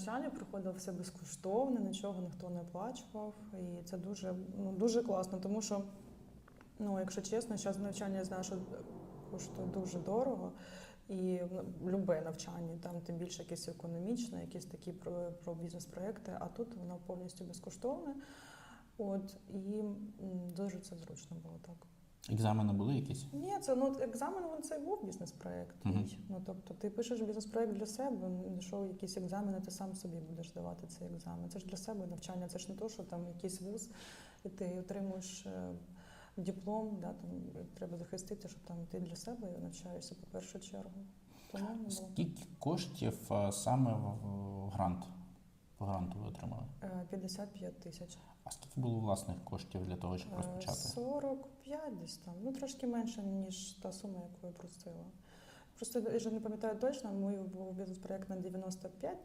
навчання проходило все безкоштовно, нічого ніхто не оплачував. І це дуже, ну, дуже класно, тому що, ну, якщо чесно, зараз навчання я знаю, що коштує дуже дорого. І ну, любе навчання, там тим більше якесь економічне, якісь такі про, про бізнес-проекти, а тут воно повністю безкоштовне. От, і дуже це зручно було так. Екзамени були якісь? Ні, це ну екзамен він це і був бізнес-проект. Твій. Ну тобто ти пишеш бізнес-проект для себе, що якісь екзамени, ти сам собі будеш давати цей екзамен. Це ж для себе навчання, це ж не то, що там якийсь вуз, і ти отримуєш е, диплом, да, там треба захистити, що там ти для себе навчаєшся по першу чергу. Тому. Скільки коштів е, саме в в грант? По гранту ви отримали? Е, 55 тисяч. А скільки було власних коштів для того, щоб Е, розпочати? 45 десь там. Ну трошки менше, ніж та сума, яку я просила. Просто я вже не пам'ятаю точно, мій був бізнес-проект на 95